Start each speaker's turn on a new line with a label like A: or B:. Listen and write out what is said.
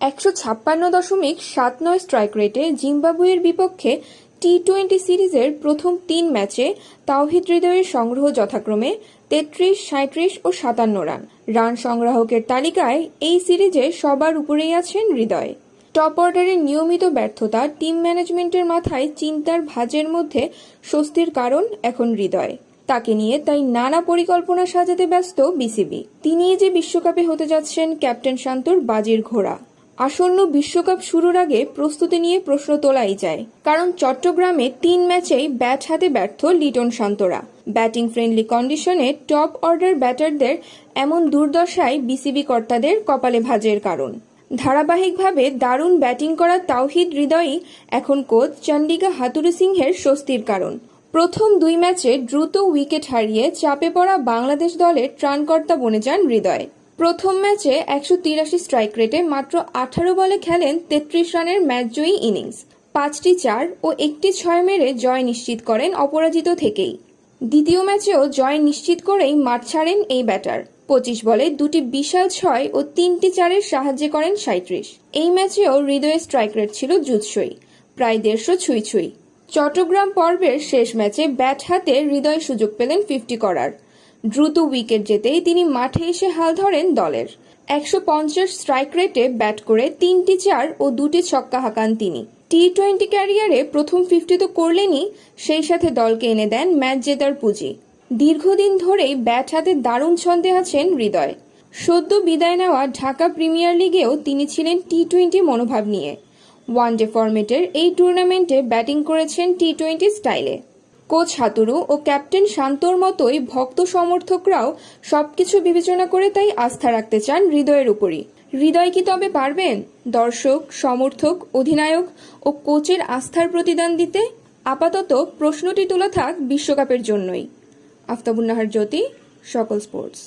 A: একশো ছাপ্পান্ন দশমিক সাত নয় স্ট্রাইক রেটে জিম্বাবুয়ের বিপক্ষে টি টোয়েন্টি সিরিজের প্রথম তিন ম্যাচে তাওহিদ হৃদয়ের সংগ্রহ যথাক্রমে তেত্রিশ সাঁত্রিশ ও সাতান্ন রান। রান সংগ্রাহকের তালিকায় এই সিরিজে সবার উপরেই আছেন হৃদয়। টপ অর্ডারের নিয়মিত ব্যর্থতা টিম ম্যানেজমেন্টের মাথায় চিন্তার ভাঁজের মধ্যে স্বস্তির কারণ এখন হৃদয়। তাকে নিয়ে তাই নানা পরিকল্পনা সাজাতে ব্যস্ত বিসিবি। তিনিই যে বিশ্বকাপে হতে যাচ্ছেন ক্যাপ্টেন শান্তর বাজির ঘোড়া। আসন্ন বিশ্বকাপ শুরুর আগে প্রস্তুতি নিয়ে প্রশ্ন তোলাই যায়, কারণ চট্টগ্রামে তিন ম্যাচেই ব্যাট হাতে ব্যর্থ লিটন শান্তরা। ব্যাটিং ফ্রেন্ডলি কন্ডিশনে টপ অর্ডার ব্যাটারদের এমন দুর্দশায় বিসিবি কর্তাদের কপালে ভাজের কারণ। ধারাবাহিকভাবে দারুণ ব্যাটিং করা তাওহিদ হৃদয়ই এখন কোচ চন্ডিকা হাতুরু সিংহের স্বস্তির কারণ। প্রথম দুই ম্যাচে দ্রুত উইকেট হারিয়ে চাপে পড়া বাংলাদেশ দলের ত্রাণকর্তা বনে যান হৃদয়। প্রথম ম্যাচে একশো তিরাশি স্ট্রাইক রেটে মাত্র আঠারো বলে খেলেন তেত্রিশ রানের ম্যাচ জয়ী ইনিংস। পাঁচটি চার ও একটি ছয় মেরে জয় নিশ্চিত করেন অপরাজিত থেকেই। দ্বিতীয় ম্যাচেও জয় নিশ্চিত করেই মাঠ ছাড়েন এই ব্যাটার। পঁচিশ বলে দুটি বিশাল ছয় ও তিনটি চারের সাহায্যে করেন সাঁত্রিশ এই ম্যাচেও হৃদয়ের স্ট্রাইক রেট ছিল জুৎসই, প্রায় দেড়শো ছুঁই ছুঁই। চট্টগ্রাম পর্বের শেষ ম্যাচে ব্যাট হাতে হৃদয় সুযোগ পেলেন ফিফটি করার। দ্রুত উইকেট যেতেই তিনি মাঠে এসে হাল ধরেন দলের। একশো পঞ্চাশ স্ট্রাইক রেটে ব্যাট করে তিনটি চার ও দুটি ছক্কা হাঁকান তিনি। টি টোয়েন্টি ক্যারিয়ারে প্রথম ফিফটি তো করলেনই, সেই সাথে দলকে এনে দেন ম্যাচ জেতার পুঁজি। দীর্ঘদিন ধরেই ব্যাট হাতে দারুণ ছন্দে আছেন হৃদয়। সদ্য বিদায় নেওয়া ঢাকা প্রিমিয়ার লিগেও তিনি ছিলেন টি টোয়েন্টি মনোভাব নিয়ে। ওয়ানডে ফরম্যাটের এই টুর্নামেন্টে ব্যাটিং করেছেন টি টোয়েন্টি স্টাইলে। কোচ হাতুরু ও ক্যাপ্টেন শান্তর মতোই ভক্ত সমর্থকরাও সবকিছু বিবেচনা করে তাই আস্থা রাখতে চান হৃদয়ের উপরই। হৃদয় কি তবে পারবেন? দর্শক, সমর্থক, অধিনায়ক ও কোচের আস্থার প্রতিদান দিতে আপাতত প্রশ্নটি তোলা থাক বিশ্বকাপের জন্যই। আফতাবুন্নাহার জ্যোতি, সকল স্পোর্টস।